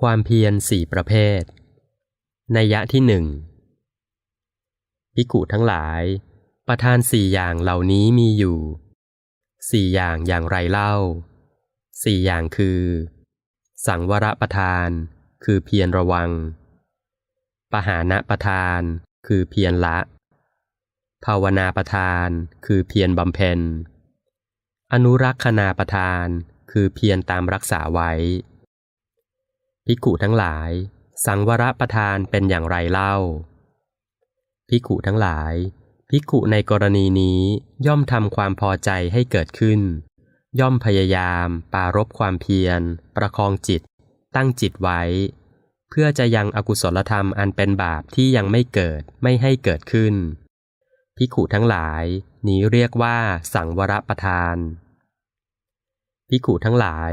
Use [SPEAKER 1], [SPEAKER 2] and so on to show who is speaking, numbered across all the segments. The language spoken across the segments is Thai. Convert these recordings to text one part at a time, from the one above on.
[SPEAKER 1] ความเพียรสี่ประเภทนัยยะที่หนึ่งภิกุทั้งหลาย ประทานสี่อย่างเหล่านี้มีอยู่สี่อย่างอย่างไรเล่าสี่อย่างคือ สังวรประทาน คือเพียรระวัง ปหานะประทาน คือเพียรละ ภาวนาประทาน คือเพียรบำเพ็ญ อนุรักษณาประทาน คือเพียรตามรักษาไว้ ภิกขุทั้งหลาย สังวรประทานเป็นอย่างไรเล่า ภิกขุทั้งหลาย ภิกขุในกรณีนี้ย่อมทำความพอใจให้เกิดขึ้น ย่อมพยายาม ปารบความเพียร ประคองจิต ตั้งจิตไว้ เพื่อจะยังอกุศลธรรมอันเป็นบาปที่ยังไม่เกิดไม่ให้เกิดขึ้น ภิกขุทั้งหลาย นี้เรียกว่าสังวรประทานภิกขุทั้งหลาย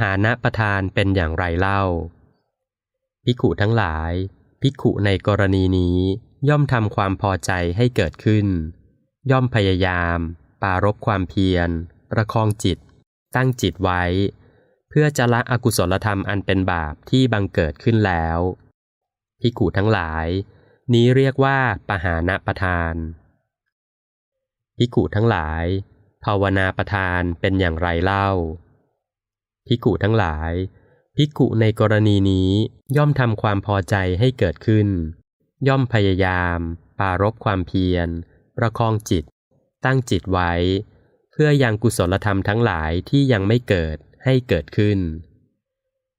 [SPEAKER 1] หานะประทานเป็นอย่างไรเล่าภิกขุทั้งหลายภิกขุในกรณีนี้ย่อมทำความพอใจให้เกิดขึ้น ย่อมพยายาม ปารบความเพียร ประคองจิต ตั้งจิตไว้ เพื่อจะละอกุศลธรรมอันเป็นบาปที่บังเกิดขึ้นแล้วภิกขุทั้งหลาย นี้เรียกว่าปหานะประทานภิกขุทั้งหลาย ภาวนาประทานเป็นอย่างไรเล่า ภิกขุทั้งหลาย ภิกขุในกรณีนี้ย่อมทำความพอใจให้เกิดขึ้น ย่อมพยายาม ปารบความเพียร ประคองจิต ตั้งจิตไว้ เพื่อยังกุศลธรรมทั้งหลายที่ยังไม่เกิดให้เกิดขึ้น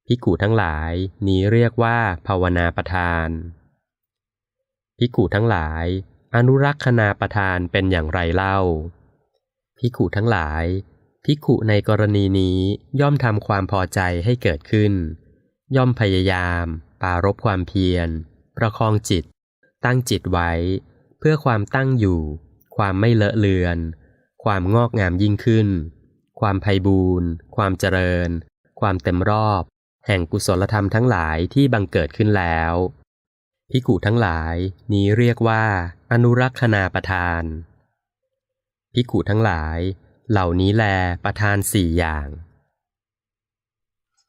[SPEAKER 1] ภิกขุทั้งหลายนี้เรียกว่าภาวนาประทาน ภิกขุทั้งหลาย อนุรักษณาประทานเป็นอย่างไรเล่าภิกขุทั้งหลาย ภิกขุในกรณีนี้ย่อมทำความพอใจให้เกิดขึ้น ย่อมพยายาม ปารบความเพียร ประคองจิต ตั้งจิตไว้ เพื่อความตั้งอยู่ ความไม่เลอะเลือน ความงอกงามยิ่งขึ้น ความไพบูรณ์ความเจริญ ความเต็มรอบ แห่งกุศลธรรมทั้งหลายที่บังเกิดขึ้นแล้วภิกุทั้งหลายนี้เรียกว่า อนุรักษณาประทานภิกุทั้งหลาย เหล่านี้แลประทานสี่อย่าง